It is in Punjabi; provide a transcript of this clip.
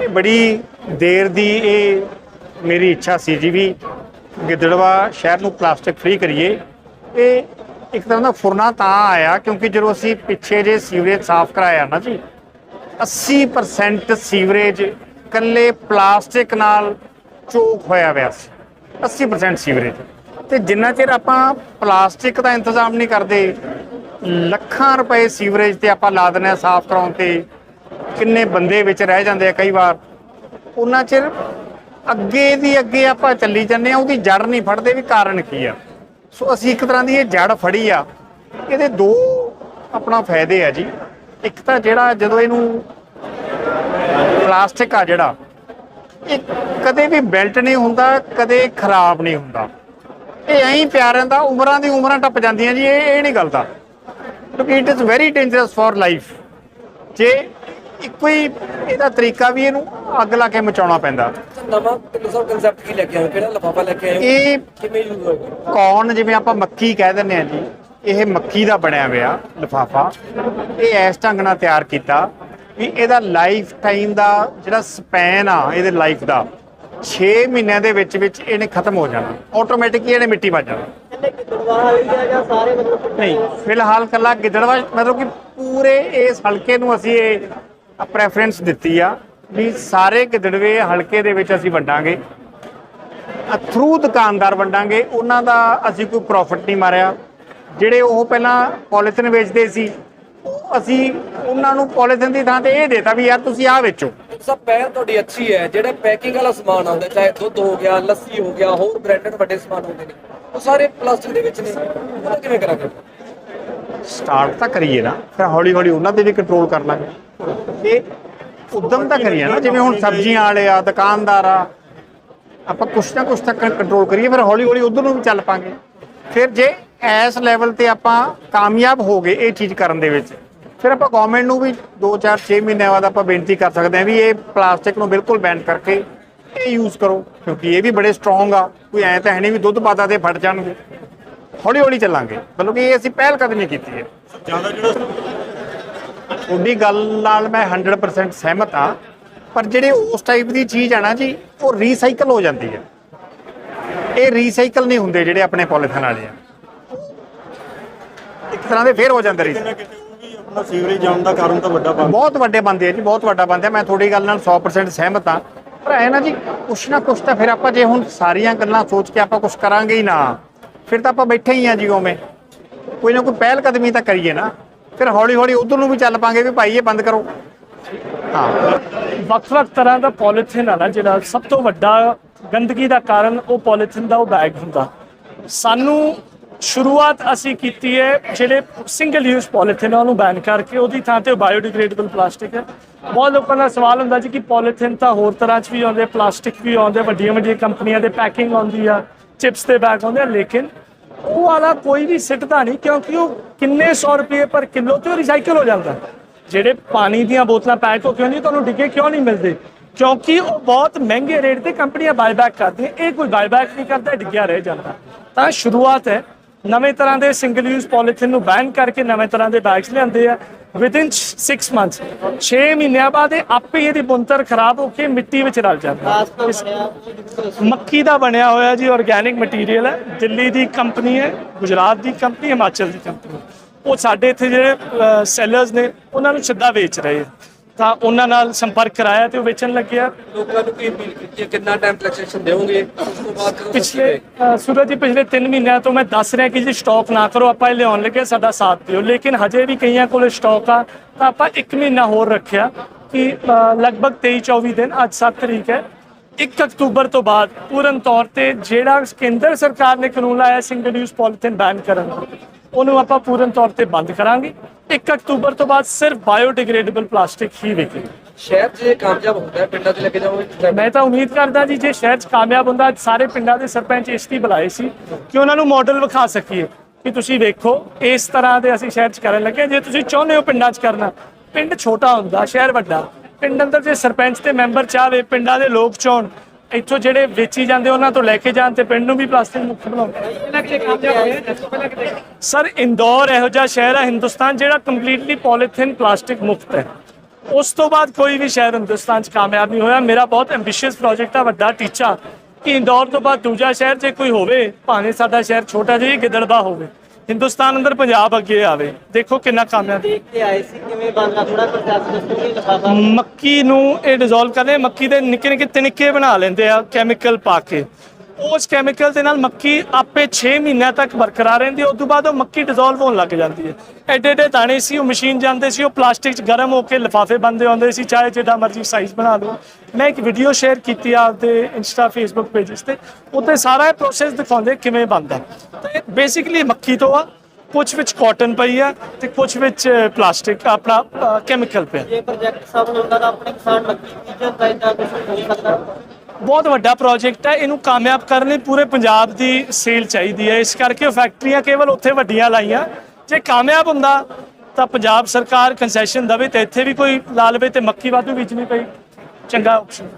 ਇਹ ਬੜੀ ਦੇਰ ਦੀ ਇਹ ਮੇਰੀ ਇੱਛਾ ਸੀ ਜੀ ਵੀ ਗਿੱਦੜਵਾ ਸ਼ਹਿਰ ਨੂੰ ਪਲਾਸਟਿਕ ਫ੍ਰੀ ਕਰੀਏ। ਇਹ ਇੱਕ ਤਰ੍ਹਾਂ ਦਾ ਫੁਰਨਾ ਤਾਂ ਆਇਆ ਕਿਉਂਕਿ ਜਦੋਂ ਅਸੀਂ ਪਿੱਛੇ ਜੇ ਸੀਵਰੇਜ ਸਾਫ਼ ਕਰਾਇਆ ਨਾ ਜੀ 80% ਸੀਵਰੇਜ ਕੱਲੇ ਪਲਾਸਟਿਕ ਨਾਲ ਚੋਕ ਹੋਇਆ ਹੋਇਆ ਸੀ 80% ਸੀਵਰੇਜ। ਤੇ ਜਿੰਨਾ ਚਿਰ ਆਪਾਂ ਪਲਾਸਟਿਕ ਦਾ ਇੰਤਜ਼ਾਮ ਨਹੀਂ ਕਰਦੇ, ਲੱਖਾਂ ਰੁਪਏ ਸੀਵਰੇਜ ਤੇ ਆਪਾਂ ਲਾ ਦਿੰਦੇ ਆ ਸਾਫ਼ ਕਰਾਉਣ ਤੇ ਕਿੰਨੇ ਬੰਦੇ ਵਿੱਚ ਰਹਿ ਜਾਂਦੇ ਆ ਕਈ ਵਾਰ, ਉਹਨਾਂ ਚਿਰ ਅੱਗੇ ਦੀ ਅੱਗੇ ਆਪਾਂ ਚੱਲੀ ਜਾਂਦੇ ਆ ਉਹਦੀ ਜੜ ਨਹੀਂ ਫੜਦੇ ਵੀ ਕਾਰਨ ਕੀ ਆ। ਸੋ ਅਸੀਂ ਇੱਕ ਤਰ੍ਹਾਂ ਦੀ ਇਹ ਜੜ ਫੜੀ ਆ, ਇਹਦੇ ਦੋ ਆਪਣਾ ਫਾਇਦੇ ਆ ਜੀ। ਇੱਕ ਤਾਂ ਜਿਹੜਾ ਜਦੋਂ ਇਹਨੂੰ ਪਲਾਸਟਿਕ ਆ ਜਿਹੜਾ, ਇਹ ਕਦੇ ਵੀ ਬੈਲਟ ਨਹੀਂ ਹੁੰਦਾ, ਕਦੇ ਖਰਾਬ ਨਹੀਂ ਹੁੰਦਾ। ਇਹ ਐਂ ਹੀ ਪਿਆ ਰਹਿੰਦਾ, ਉਮਰਾਂ ਦੀ ਉਮਰਾਂ ਟੱਪ ਜਾਂਦੀਆਂ ਜੀ, ਇਹ ਇਹ ਨਹੀਂ ਗੱਲ ਦਾ। ਕਿਉਂਕਿ it is very dangerous for life ਜੇ ਇੱਕੋ ਹੀ ਇਹਦਾ ਤਰੀਕਾ ਵੀ ਇਹਨੂੰ ਅੱਗ ਲਾ ਕੇ ਮਚਾਉਣਾ ਪੈਂਦਾ। ਨਵਾਂ ਤੁਸੀਂ ਕਨਸੈਪਟ ਕੀ ਲੈ ਕੇ ਆਏ ਹੋ? ਕਿਹੜਾ ਲਫਾਫਾ ਲੈ ਕੇ ਆਏ ਹੋ? ਇਹ ਕਿਵੇਂ ਯੂਜ਼ ਹੋਏਗਾ ਕੌਣ ਜਿਵੇਂ ਆਪਾਂ ਮੱਕੀ ਕਹਿ ਦਿੰਦੇ ਆ ਜੀ ਇਹ ਮੱਕੀ ਦਾ ਬਣਿਆ ਹੋਇਆ ਲਿਫਾਫਾ। ਇਹ ਇਸ ਢੰਗ ਨਾਲ ਤਿਆਰ ਕੀਤਾ ਵੀ ਇਹਦਾ ਲਾਈਫ ਟਾਈਮ ਦਾ ਜਿਹੜਾ ਸਪੈਨ ਆ ਇਹਦੇ ਲਾਈਫ ਦਾ 6 ਮਹੀਨਿਆਂ ਦੇ ਵਿੱਚ ਵਿੱਚ ਇਹਨੇ ਖਤਮ ਹੋ ਜਾਣਾ। ਆਟੋਮੈਟਿਕ ਹੀ ਇਹਨੇ ਮਿੱਟੀ ਵੱਜ ਜਾਣਾ। ਕਹਿੰਦੇ ਕਿ ਦਰਬਾਰ ਵਾਲੀ ਆ ਜਾਂ ਸਾਰੇ ਮਤਲਬ ਨਹੀਂ ਫਿਲਹਾਲ ਕੱਲਾ ਗਿੱਦੜਵਾ ਮਤਲਬ ਕਿ ਪੂਰੇ ਇਸ ਹਲਕੇ ਨੂੰ ਅਸੀਂ ਇਹ ਪ੍ਰੈਫਰੈਂਸ ਦਿੱਤੀ ਆ ਵੀ ਸਾਰੇ ਗਿੱਦੜਵੇ ਹਲਕੇ ਦੇ ਵਿੱਚ ਅਸੀਂ ਵੰਡਾਂਗੇ। ਥਰੂ ਦੁਕਾਨਦਾਰ ਵੰਡਾਂਗੇ ਉਹਨਾਂ ਦਾ ਅਸੀਂ ਕੋਈ ਪ੍ਰੋਫਿਟ ਨਹੀਂ ਮਾਰਿਆ। ਜਿਹੜੇ ਉਹ ਪਹਿਲਾਂ ਪੋਲੀਥਿਨ ਵੇਚਦੇ ਸੀ ਉਹ ਅਸੀਂ ਉਹਨਾਂ ਨੂੰ ਪੋਲੀਥਿਨ ਦੀ ਥਾਂ ਤੇ ਇਹ ਦੇਤਾ ਵੀ ਯਾਰ ਤੁਸੀਂ ਆਹ ਵੇਚੋ। ਸਭ ਪਹਿਲ ਤੁਹਾਡੀ ਅੱਛੀ ਹੈ ਜਿਹੜੇ ਪੈਕਿੰਗ ਵਾਲਾ ਸਮਾਨ ਆਉਂਦਾ ਚਾਹੇ ਦੁੱਧ ਹੋ ਗਿਆ ਲੱਸੀ ਹੋ ਗਿਆ ਹੋਰ ਬ੍ਰਾਂਡਡ ਵੱਡੇ ਸਮਾਨ ਹੁੰਦੇ ਨੇ ਉਹ ਸਾਰੇ ਪਲਾਸਟਿਕ ਦੇ ਵਿੱਚ ਨੇ। ਉਹਦਾ ਕਿਵੇਂ ਕਰਾਂਗੇ? ਸਟਾਰਟ ਤਾਂ ਕਰੀਏ ਨਾ ਫਿਰ ਹੌਲੀ ਹੌਲੀ ਉਹਨਾਂ ਤੇ ਵੀ ਕੰਟਰੋਲ ਕਰ ਲਾਂਗੇ। ਇਹ ਉਦਮ ਤਾਂ ਕਰੀਏ ਨਾ, ਜਿਵੇਂ ਹੁਣ ਸਬਜ਼ੀਆਂ ਵਾਲੇ ਆ, ਦੁਕਾਨਦਾਰ ਆ, ਆਪਾਂ ਕੁਛ ਨਾ ਕੁਛ ਤੱਕ ਕੰਟਰੋਲ ਕਰੀਏ, ਫਿਰ ਹੌਲੀ ਹੌਲੀ ਉਧਰ ਨੂੰ ਵੀ ਚੱਲ ਪਾਂਗੇ। ਫਿਰ ਜੇ ਇਸ ਲੈਵਲ ਤੇ ਆਪਾਂ ਕਾਮਯਾਬ ਹੋ ਗਏ ਇਹ ਚੀਜ਼ ਕਰਨ ਦੇ ਵਿੱਚ, ਫਿਰ ਆਪਾਂ ਗਵਰਨਮੈਂਟ ਨੂੰ ਵੀ 2-4 6 ਮਹੀਨਿਆਂ ਬਾਅਦ ਆਪਾਂ ਬੇਨਤੀ ਕਰ ਸਕਦੇ ਹਾਂ ਵੀ ਇਹ ਪਲਾਸਟਿਕ ਨੂੰ ਬਿਲਕੁਲ ਬੈਨ ਕਰਕੇ ਇਹ ਯੂਜ਼ ਕਰੋ, ਕਿਉਂਕਿ ਇਹ ਵੀ ਬੜੇ ਸਟਰੋਂਗ ਆ, ਕੋਈ ਐਂ ਤਾਂ ਹੈ ਨਹੀਂ ਵੀ ਦੁੱਧ ਪਾਤਾ ਤੇ ਫਟ ਜਾਣਗੇ। ਹੌਲੀ ਹੌਲੀ ਚੱਲਾਂਗੇ, ਮਤਲਬ ਕਿ ਇਹ ਅਸੀਂ ਪਹਿਲ ਕਦਮੀ ਕੀਤੀ ਹੈ। ਜ਼ਿਆਦਾ ਜਿਹੜਾ ਤੁਹਾਡੀ ਗੱਲ ਨਾਲ ਮੈਂ 100% ਸਹਿਮਤ ਆ ਪਰ ਜਿਹੜੇ ਉਸ ਟਾਈਪ ਦੀ ਚੀਜ਼ ਆ ਨਾ ਜੀ ਉਹ ਰੀਸਾਈਕਲ ਹੋ ਜਾਂਦੀ ਹੈ। ਇਹ ਰੀਸਾਈਕਲ ਨਹੀਂ ਹੁੰਦੇ ਜਿਹੜੇ ਆਪਣੇ ਪੋਲੀਥਿਨ ਵਾਲੇ ਆ। ਇੱਕ ਤਰ੍ਹਾਂ ਦੇ ਫੇਰ ਹੋ ਜਾਂਦੇ ਰੀ ਕਿਤੇ ਨਾ ਕਿਤੇ ਉਹ ਵੀ ਆਪਣਾ ਸੀਵਰੇਜ ਜਾਣ ਦਾ ਕਾਰਨ ਤਾਂ ਵੱਡਾ ਬਣ ਬਹੁਤ ਵੱਡੇ ਬੰਦੇ ਆ ਜੀ ਬਹੁਤ ਵੱਡਾ ਬੰਦੇ ਆ। ਮੈਂ ਤੁਹਾਡੀ ਗੱਲ ਨਾਲ 100% ਸਹਿਮਤ ਆ ਪਰ ਐ ਨਾ ਜੀ ਕੁਛ ਨਾ ਕੁਛ ਤਾਂ ਫਿਰ ਆਪਾਂ ਜੇ ਹੁਣ ਸਾਰੀਆਂ ਗੱਲਾਂ ਸੋਚ ਕੇ ਆਪਾਂ ਕੁਛ ਕਰਾਂਗੇ ਹੀ ਨਾ ਫਿਰ ਤਾਂ ਆਪਾਂ ਬੈਠੇ ਹੀ ਆ ਜੀ ਉਵੇਂ। ਕੋਈ ਨਾ ਕੋਈ ਪਹਿਲ ਕਦਮੀ ਤਾਂ ਕਰੀਏ ਨਾ। ਫਿਰ ਹੌਲੀ ਹੌਲੀ ਉਧਰ ਨੂੰ ਵੀ ਚੱਲ ਪਾਂਗੇ ਵੀ ਭਾਈ ਇਹ ਬੰਦ ਕਰੋ। ਹਾਂ। ਵੱਖ-ਵੱਖ ਤਰ੍ਹਾਂ ਦਾ ਪੋਲੀਥਿਨ ਆ ਨਾ ਜਿਹੜਾ ਸਭ ਤੋਂ ਵੱਡਾ ਗੰਦਗੀ ਦਾ ਕਾਰਨ ਉਹ ਪੋਲੀਥਿਨ ਦਾ ਉਹ ਬੈਗ ਹੁੰਦਾ। ਸਾਨੂੰ ਸ਼ੁਰੂਆਤ ਅਸੀਂ ਕੀਤੀ ਹੈ ਜਿਹੜੇ ਸਿੰਗਲ ਯੂਜ਼ ਪੋਲੀਥਿਨ ਆ ਉਹਨੂੰ ਬੈਨ ਕਰਕੇ ਉਹਦੀ ਥਾਂ ਤੇ ਬਾਇਓਡੀਗ੍ਰੇਡੇਬਲ ਪਲਾਸਟਿਕ ਹੈ। ਬਹੁਤ ਲੋਕਾਂ ਦਾ ਸਵਾਲ ਹੁੰਦਾ ਜੀ ਕਿ ਪੋਲੀਥਿਨ ਤਾਂ ਹੋਰ ਤਰ੍ਹਾਂ 'ਚ ਵੀ ਆਉਂਦੇ ਪਲਾਸਟਿਕ ਵੀ ਆਉਂਦੇ ਵੱਡੀਆਂ ਵੱਡੀਆਂ ਕੰਪਨੀਆਂ ਦੇ ਪੈਕਿੰਗ ਆਉਂਦੀ ਆ ਚਿਪਸ ਦੇ ਬੈਗ ਆਉਂਦੇ ਆ, ਲੇਕਿਨ ਉਹ ਵਾਲਾ ਕੋਈ ਵੀ ਸਿੱਟਦਾ ਨਹੀਂ, ਕਿਉਂਕਿ ਉਹ ਕਿੰਨੇ 100 ਰੁਪਏ ਪਰ ਕਿਲੋ ਤੇ ਰਿਸਾਈਕਲ ਹੋ ਜਾਂਦਾ। ਜਿਹੜੇ ਪਾਣੀ ਦੀਆਂ ਬੋਤਲਾਂ ਪੈਕ ਹੋ ਕੇ ਆਉਂਦੀਆਂ, ਤੁਹਾਨੂੰ ਡਿੱਗੇ ਕਿਉਂ ਨਹੀਂ ਮਿਲਦੇ? ਕਿਉਂਕਿ ਉਹ ਬਹੁਤ ਮਹਿੰਗੇ ਰੇਟ ਤੇ ਕੰਪਨੀਆਂ ਬਾਈਬੈਕ ਕਰਦੀਆਂ, ਇਹ ਕੋਈ ਬਾਈਬੈਕ ਨਹੀਂ ਕਰਦਾ ਡਿੱਗਿਆ ਰਹਿ ਜਾਂਦਾ। ਤਾਂ ਸ਼ੁਰੂਆਤ ਹੈ, ਨਵੇਂ ਤਰ੍ਹਾਂ ਦੇ ਸਿੰਗਲ ਯੂਜ਼ ਪੋਲੀਥਿਨ ਨੂੰ ਬੈਨ ਕਰਕੇ ਨਵੇਂ ਤਰ੍ਹਾਂ ਦੇ ਬੈਗਸ ਲਿਆਂਦੇ ਆ। ਵਿਦਿਨ 6 ਮੰਥਸ 6 ਮਹੀਨਿਆਂ ਬਾਅਦ ਇਹ ਆਪੇ ਇਹਦੀ ਬੁੰਤਰ ਖਰਾਬ ਹੋ ਕੇ ਮਿੱਟੀ ਵਿੱਚ ਰਲ ਜਾਂਦਾ ਮੱਕੀ ਦਾ ਬਣਿਆ ਹੋਇਆ ਜੀ ਆਰਗੇਨਿਕ ਮਟੀਰੀਅਲ ਹੈ। ਦਿੱਲੀ ਦੀ ਕੰਪਨੀ ਹੈ ਗੁਜਰਾਤ ਦੀ ਕੰਪਨੀ ਹਿਮਾਚਲ ਦੀ ਕੰਪਨੀ ਉਹ ਸਾਡੇ ਇੱਥੇ ਜਿਹੜੇ ਸੈਲਰਸ ਨੇ ਉਹਨਾਂ ਨੂੰ ਸਿੱਧਾ ਵੇਚ ਰਹੇ ਆ ਤਾਂ ਉਹਨਾਂ ਨਾਲ ਸੰਪਰਕ ਕਰਾਇਆ ਤੇ ਉਹ ਵੇਚਣ ਲੱਗੇ ਆ ਲੋਕਾਂ ਨੂੰ ਕੀ ਅਪੀਲ ਕੀਤੀ ਹੈ? ਕਿੰਨਾ ਟਾਈਮ ਕਲੈਕਸ਼ਨ ਦੇਵੋਗੇ? ਉਸ ਤੋਂ ਬਾਅਦ ਪਿਛਲੇ ਸੂਰਜ ਜੀ ਪਿਛਲੇ 3 ਮਹੀਨਿਆਂ ਤੋਂ ਮੈਂ ਦੱਸ ਰਿਹਾ ਕਿ ਜੀ ਸਟਾਕ ਨਾ ਕਰੋ ਆਪਾਂ ਇਹ ਲਿਆਉਣ ਲੱਗੇ ਸਾਡਾ ਸਾਥ ਦਿਓ। ਲੇਕਿਨ ਹਜੇ ਵੀ ਕਈਆਂ ਕੋਲ ਸਟਾਕ ਆ ਤਾਂ ਆਪਾਂ 1 ਮਹੀਨਾ ਹੋਰ ਰੱਖਿਆ ਕਿ ਲਗਭਗ 23 24 ਦਿਨ ਅੱਜ 7 ਤਰੀਕ ਹੈ। 1 ਅਕਤੂਬਰ ਤੋਂ ਬਾਅਦ ਪੂਰਨ ਤੌਰ ਤੇ ਜਿਹੜਾ ਕੇਂਦਰ ਸਰਕਾਰ ਨੇ ਕਾਨੂੰਨ ਲਾਇਆ ਸਿੰਗਲ ਯੂਜ਼ ਪੋਲੀਥਿਨ ਬੈਨ ਕਰਨ ਦਾ ਉਹਨੂੰ ਆਪਾਂ ਪੂਰਨ ਤੌਰ ਤੇ ਬੰਦ ਕਰਾਂਗੇ। 1 ਅਕਤੂਬਰ ਤੋਂ ਬਾਅਦ ਸਿਰਫ ਬਾਇਓਡਿਗ੍ਰੇਡੇਬਲ ਪਲਾਸਟਿਕ ਹੀ ਵਿਕੇਗੀ। ਸ਼ਹਿਰ 'ਚ ਕਾਮਯਾਬ ਹੁੰਦਾ ਪਿੰਡਾਂ 'ਚ ਲੈ ਕੇ ਜਾਓਗੇ ਮੈਂ ਤਾਂ ਉਮੀਦ ਕਰਦਾ ਜੀ ਜੇ ਸ਼ਹਿਰ 'ਚ ਕਾਮਯਾਬ ਹੁੰਦਾ ਸਾਰੇ ਪਿੰਡਾਂ ਦੇ ਸਰਪੰਚ ਇਸ ਲਈ ਬੁਲਾਏ ਸੀ ਕਿ ਉਹਨਾਂ ਨੂੰ ਮਾਡਲ ਵਿਖਾ ਸਕੀਏ ਕਿ ਤੁਸੀਂ ਵੇਖੋ ਇਸ ਤਰ੍ਹਾਂ ਦੇ ਅਸੀਂ ਸ਼ਹਿਰ 'ਚ ਕਰਨ ਲੱਗੇ। ਜੇ ਤੁਸੀਂ ਚਾਹੁੰਦੇ ਹੋ ਪਿੰਡਾਂ 'ਚ ਕਰਨਾ ਪਿੰਡ ਛੋਟਾ ਹੁੰਦਾ ਸ਼ਹਿਰ ਵੱਡਾ ਪਿੰਡ ਅੰਦਰ ਜੇ ਸਰਪੰਚ ਤੇ ਮੈਂਬਰ ਚਾਹਵੇ ਪਿੰਡਾਂ ਦੇ ਲੋਕ ਚਾਹਣ ਇੱਥੋਂ ਜਿਹੜੇ ਵੇਚੀ ਜਾਂਦੇ ਉਹਨਾਂ ਤੋਂ ਲੈ ਕੇ ਜਾਣ ਤੇ ਪਿੰਡ ਨੂੰ ਵੀ ਪਲਾਸਟਿਕ ਮੁਕਤ ਬਣਾਉਣ। ਸਰ ਇੰਦੌਰ ਇਹੋ ਜਿਹਾ ਸ਼ਹਿਰ ਹੈ ਹਿੰਦੁਸਤਾਨ ਜਿਹੜਾ ਕੰਪਲੀਟਲੀ ਪੋਲੀਥਿਨ ਪਲਾਸਟਿਕ ਮੁਕਤ ਹੈ। ਉਸ ਤੋਂ ਬਾਅਦ ਕੋਈ ਵੀ ਸ਼ਹਿਰ ਹਿੰਦੁਸਤਾਨ 'ਚ ਕਾਮਯਾਬ ਨਹੀਂ ਹੋਇਆ। ਮੇਰਾ ਬਹੁਤ ਐਂਬੀਸ਼ੀਅਸ ਪ੍ਰੋਜੈਕਟ ਆ ਵੱਡਾ ਟੀਚਾ ਕਿ ਇੰਦੌਰ ਤੋਂ ਬਾਅਦ ਦੂਜਾ ਸ਼ਹਿਰ ਜੇ ਕੋਈ ਹੋਵੇ ਭਾਵੇਂ ਸਾਡਾ ਸ਼ਹਿਰ ਛੋਟਾ ਜਿਹਾ ਗਿੱਦੜਬਾ ਹੋਵੇ। ਹਿੰਦੁਸਤਾਨ ਅੰਦਰ ਪੰਜਾਬ ਅੱਗੇ ਆਵੇ। ਦੇਖੋ ਕਿੰਨਾ ਕਾਮਯਾਬ ਦੇਖ ਕੇ ਆਏ ਸੀ ਕਿਵੇਂ ਬਣਦਾ ਥੋੜਾ ਪ੍ਰੋਸੈਸ ਦੱਸੋਗੇ ਲਿਫਾਫਾ ਮੱਕੀ ਨੂੰ ਇਹ ਡਿਸੋਲਵ ਕਰਦੇ ਮੱਕੀ ਦੇ ਨਿੱਕੇ ਨਿੱਕੇ ਤਿਨਕੇ ਬਣਾ ਲੈਂਦੇ ਆ ਕੈਮੀਕਲ ਪਾ ਕੇ। ਉਸ ਕੈਮੀਕਲ ਦੇ ਨਾਲ ਮੱਕੀ ਆਪੇ 6 ਮਹੀਨਿਆਂ ਤੱਕ ਬਰਕਰਾਰ ਰਹਿੰਦੀ ਹੈ ਉਸ ਤੋਂ ਬਾਅਦ ਉਹ ਮੱਕੀ ਡਿਸੋਲਵ ਹੋਣ ਲੱਗ ਜਾਂਦੀ ਹੈ। ਐਡੇ ਐਡੇ ਦਾਣੇ ਸੀ, ਉਹ ਮਸ਼ੀਨ ਜਾਂਦੇ ਸੀ, ਉਹ ਪਲਾਸਟਿਕ 'ਚ ਗਰਮ ਹੋ ਕੇ ਲਿਫਾਫੇ ਬੰਦੇ ਆਉਂਦੇ ਸੀ, ਚਾਹੇ ਜਿਹੜਾ ਮਰਜ਼ੀ ਸਾਈਜ਼ ਬਣਾ ਲਓ। ਮੈਂ ਇੱਕ ਵੀਡੀਓ ਸ਼ੇਅਰ ਕੀਤੀ ਆ ਆਪਦੇ ਇੰਸਟਾ ਫੇਸਬੁੱਕ ਪੇਜਸ ਤੇ। ਉੱਤੇ ਸਾਰਾ ਇਹ ਪ੍ਰੋਸੈਸ ਦਿਖਾਉਂਦੇ ਕਿਵੇਂ ਬਣਦਾ। ਤੇ ਬੇਸਿਕਲੀ ਮੱਕੀ ਤੋਂ ਆ ਕੁਝ ਵਿੱਚ ਕਾਟਨ ਪਈ ਆ ਤੇ ਕੁਝ ਵਿੱਚ ਪਲਾਸਟਿਕ ਆਪਣਾ ਕੈਮੀਕਲ ਪਿਆ। ਜੇ ਪ੍ਰੋਜੈਕਟ ਸਫਲ ਹੁੰਦਾ ਤਾਂ ਆਪਣੇ ਕਿਸਾਨ ਮੱਕੀ ਬੀਜਣ ਦਾ ਇਦਾਂ ਕੁਝ ਹੋ ਸਕਦਾ। ਬਹੁਤ ਵੱਡਾ ਪ੍ਰੋਜੈਕਟ ਹੈ, ਇਹਨੂੰ ਕਾਮਯਾਬ ਕਰਨ ਲਈ ਪੂਰੇ ਪੰਜਾਬ ਦੀ ਸੇਲ ਚਾਹੀਦੀ ਹੈ। ਇਸ ਕਰਕੇ ਉਹ ਫੈਕਟਰੀਆਂ ਕੇਵਲ ਉੱਥੇ ਵੱਡੀਆਂ ਲਾਈਆਂ। ਜੇ ਕਾਮਯਾਬ ਹੁੰਦਾ, ਤਾਂ ਪੰਜਾਬ ਸਰਕਾਰ ਕੰਸੈਸ਼ਨ ਦਵੇ ਤੇ ਇੱਥੇ ਵੀ ਕੋਈ ਲਾ ਲਵੇ ਤੇ ਮੱਕੀ ਵਾਧੂ ਬੀਜਣੀ ਪਈ। ਚੰਗਾ ਆਪਸ਼ਨ